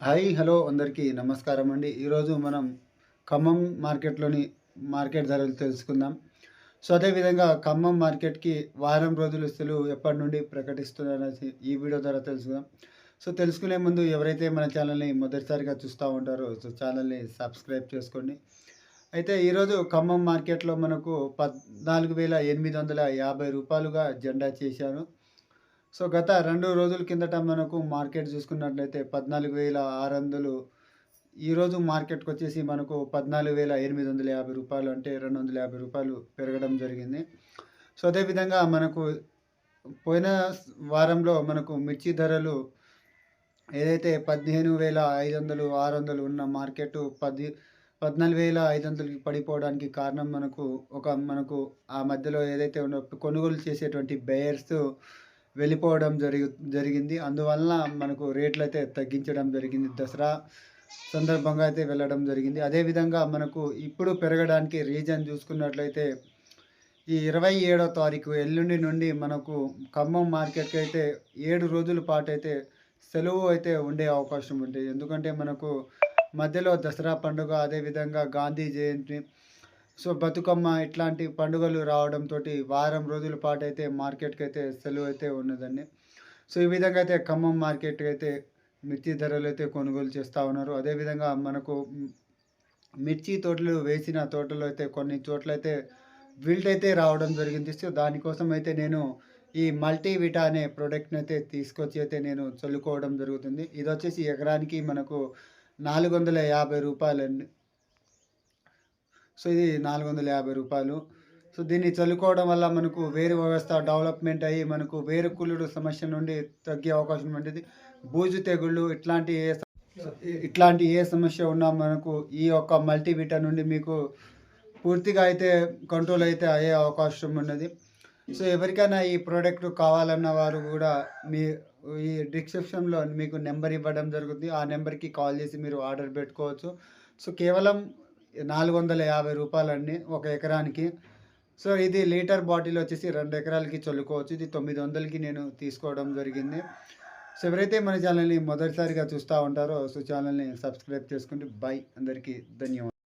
Hi hello అందరికీ నమస్కారం అండి. ఈరోజు మనం ఖమ్మం మార్కెట్లోని మార్కెట్ ధరలు తెలుసుకుందాం. సో అదేవిధంగా ఖమ్మం మార్కెట్కి వారం రోజులు సెలవు ఎప్పటి నుండి ప్రకటిస్తున్నారనేసి ఈ వీడియో ద్వారా తెలుసుకుందాం. సో తెలుసుకునే ముందు ఎవరైతే మన ఛానల్ని మొదటిసారిగా చూస్తూ ఉంటారో సో ఛానల్ని సబ్స్క్రైబ్ చేసుకోండి. అయితే ఈరోజు ఖమ్మం మార్కెట్లో మనకు పద్నాలుగు వేల ఎనిమిది వందల యాభై రూపాయలుగా జెండా చేశాను సో గత రెండు రోజుల కిందట మనకు మార్కెట్ చూసుకున్నట్లయితే పద్నాలుగు వేల ఆరు వందలు. ఈరోజు మార్కెట్కి వచ్చేసి మనకు పద్నాలుగు వేల ఎనిమిది వందల యాభై రూపాయలు అంటే రెండు వందల యాభై రూపాయలు పెరగడం జరిగింది. సో అదేవిధంగా మనకు పోయిన వారంలో మనకు మిర్చి ధరలు ఏదైతే పదిహేను వేల ఐదు వందలు ఆరు వందలు ఉన్న మార్కెట్ పది పద్నాలుగు వేల ఐదు వందలకి పడిపోవడానికి కారణం మనకు ఒక మనకు ఆ మధ్యలో ఏదైతే ఉన్న కొనుగోలు చేసేటువంటి బేయర్స్ వెళ్ళిపోవడం జరిగి జరిగింది. అందువలన మనకు రేట్లు అయితే తగ్గించడం జరిగింది. దసరా సందర్భంగా అయితే వెళ్ళడం జరిగింది. అదేవిధంగా మనకు ఇప్పుడు పెరగడానికి రీజన్ చూసుకున్నట్లయితే ఈ ఇరవై ఏడో తారీఖు ఎల్లుండి నుండి మనకు ఖమ్మం మార్కెట్కి అయితే ఏడు రోజుల పాటు అయితే సెలవు అయితే ఉండే అవకాశం ఉంటుంది ఎందుకంటే మనకు మధ్యలో దసరా పండుగ అదేవిధంగా గాంధీ జయంతి సో బతుకమ్మ ఇట్లాంటి పండుగలు రావడంతో వారం రోజుల పాటు అయితే మార్కెట్కి అయితే సెలవు అయితే ఉన్నదండి. సో ఈ విధంగా అయితే ఖమ్మం మార్కెట్కి అయితే మిర్చి ధరలు అయితే కొనుగోలు చేస్తూ ఉన్నారు. అదేవిధంగా మనకు మిర్చి తోటలు వేసిన తోటలో అయితే కొన్ని చోట్ల అయితే విల్ట్ అయితే రావడం జరిగింది. సో దానికోసం అయితే నేను ఈ మల్టీవిటా అనే ప్రోడక్ట్ని అయితే తీసుకొచ్చి అయితే నేను చల్లుకోవడం జరుగుతుంది. ఇది వచ్చేసి ఎకరానికి మనకు నాలుగు వందల యాభై రూపాయలండి. సో ఇది నాలుగు వందల యాభై రూపాయలు. సో దీన్ని చల్లుకోవడం వల్ల మనకు వేరు వ్యవస్థ డెవలప్మెంట్ అయ్యి మనకు వేరు కుళ్ళుడు సమస్య నుండి తగ్గే అవకాశం ఉంటుంది బూజు తెగుళ్ళు ఇట్లాంటి ఏ ఇట్లాంటి ఏ సమస్య ఉన్నా మనకు ఈ యొక్క మల్టీవిటా నుండి మీకు పూర్తిగా అయితే కంట్రోల్ అయితే అయ్యే అవకాశం ఉన్నది. సో ఎవరికైనా ఈ ప్రోడక్ట్ కావాలన్న వారు కూడా మీ ఈ డిస్క్రిప్షన్లో మీకు నెంబర్ ఇవ్వడం జరుగుతుంది. ఆ నెంబర్కి కాల్ చేసి మీరు ఆర్డర్ పెట్టుకోవచ్చు. సో కేవలం నాలుగు వందల యాభై రూపాయలండి ఒక ఎకరానికి. సో ఇది లీటర్ బాటిల్ వచ్చేసి రెండు ఎకరాలకి చల్లుకోవచ్చు. ఇది తొమ్మిది వందలకి నేను తీసుకోవడం జరిగింది. సో ఎవరైతే మన ఛానల్ని మొదటిసారిగా చూస్తూ ఉంటారో సో ఛానల్ని సబ్స్క్రైబ్ చేసుకుంటే బై. అందరికీ ధన్యవాదాలు.